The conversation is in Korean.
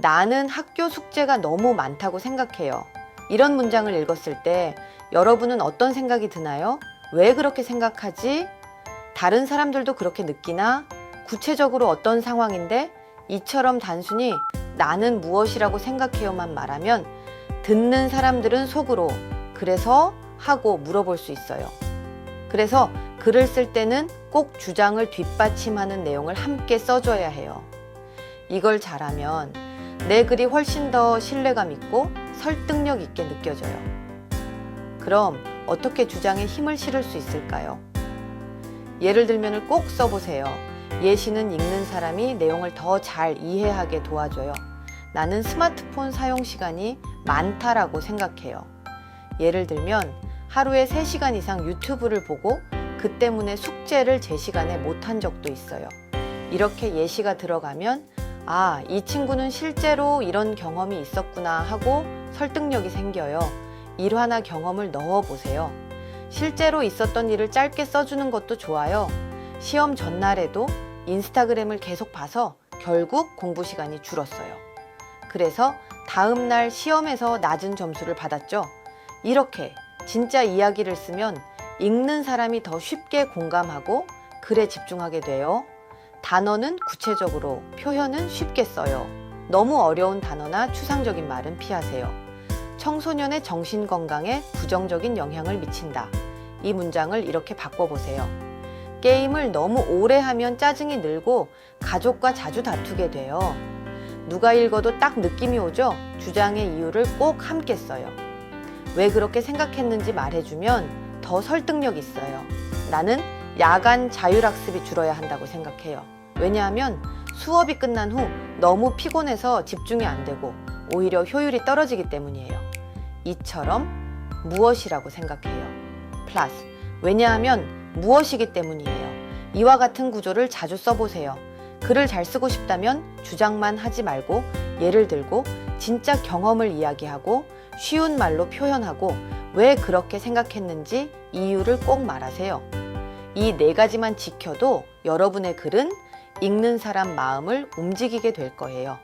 나는 학교 숙제가 너무 많다고 생각해요. 이런 문장을 읽었을 때 여러분은 어떤 생각이 드나요? 왜 그렇게 생각하지? 다른 사람들도 그렇게 느끼나? 구체적으로 어떤 상황인데? 이처럼 단순히 나는 무엇이라고 생각해요만 말하면 듣는 사람들은 속으로 그래서 하고 물어볼 수 있어요. 그래서 글을 쓸 때는 꼭 주장을 뒷받침하는 내용을 함께 써줘야 해요. 이걸 잘하면 내 글이 훨씬 더 신뢰감 있고 설득력 있게 느껴져요. 그럼 어떻게 주장에 힘을 실을 수 있을까요? 예를 들면을 꼭 써보세요. 예시는 읽는 사람이 내용을 더 잘 이해하게 도와줘요. 나는 스마트폰 사용 시간이 많다라고 생각해요. 예를 들면 하루에 3시간 이상 유튜브를 보고 그 때문에 숙제를 제 시간에 못한 적도 있어요. 이렇게 예시가 들어가면 아, 이 친구는 실제로 이런 경험이 있었구나 하고 설득력이 생겨요. 일화나 경험을 넣어 보세요. 실제로 있었던 일을 짧게 써주는 것도 좋아요. 시험 전날에도 인스타그램을 계속 봐서 결국 공부 시간이 줄었어요. 그래서 다음날 시험에서 낮은 점수를 받았죠. 이렇게 진짜 이야기를 쓰면 읽는 사람이 더 쉽게 공감하고 글에 집중하게 돼요. 단어는 구체적으로, 표현은 쉽게 써요. 너무 어려운 단어나 추상적인 말은 피하세요. 청소년의 정신 건강에 부정적인 영향을 미친다. 이 문장을 이렇게 바꿔보세요. 게임을 너무 오래 하면 짜증이 늘고 가족과 자주 다투게 돼요. 누가 읽어도 딱 느낌이 오죠? 주장의 이유를 꼭 함께 써요. 왜 그렇게 생각했는지 말해주면 더 설득력 있어요. 나는 야간 자율학습이 줄어야 한다고 생각해요. 왜냐하면 수업이 끝난 후 너무 피곤해서 집중이 안 되고 오히려 효율이 떨어지기 때문이에요. 이처럼 무엇이라고 생각해요. 플러스 왜냐하면 무엇이기 때문이에요. 이와 같은 구조를 자주 써보세요. 글을 잘 쓰고 싶다면 주장만 하지 말고 예를 들고 진짜 경험을 이야기하고 쉬운 말로 표현하고 왜 그렇게 생각했는지 이유를 꼭 말하세요. 이 네 가지만 지켜도 여러분의 글은 읽는 사람 마음을 움직이게 될 거예요.